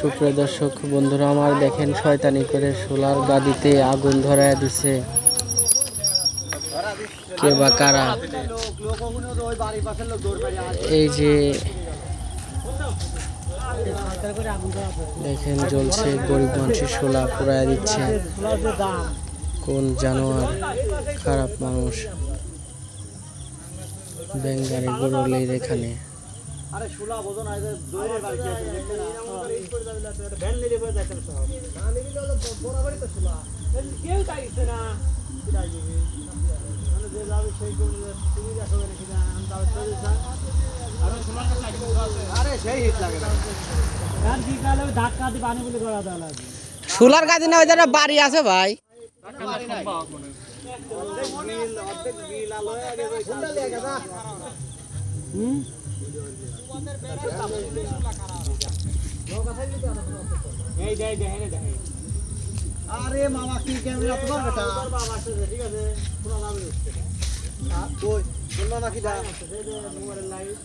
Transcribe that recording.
সুপ্রিয় দর্শক, বন্ধুরা, আমার দেখেন শয়তানি করে সোলার গাদিতে আগুন ধরায় দিছে। কে বা কারা? এই যে দেখেন জ্বলছে গরিব মানুষের সোলা পুরায় দিচ্ছে। কোন জানোয়ার খারাপ মানুষ। বেঙ্গারে গরলের এখানে। আরে শুলা বোঝো না এদের দৌড়ের বাড়ি আছে দেখতে না। ভ্যান নিয়ে পরে যাইতে সব। না নিলে হলো বরাবরই তো শুলা। কেউ চাইছে না। কিরা মানে যে যাবে সেই কোন তুমি দেখো নাকি না আমি তাও চলে যাই আরে শুলার কাছে আরে সেই হিট লাগে না। আর বিকালে ধাক্কা দিয়ে পানি বলে করা দেওয়া লাগবে সোলার গাদি না ওই বাড়ি আছে ভাই। অর্ধেক বিল আলো আরে মামা কি ক্যামেরা তোমার বেটা বাবা আসছে ঠিক আছে পুরো লাভ কই কোন মামা কি দা মোবাইল লাইট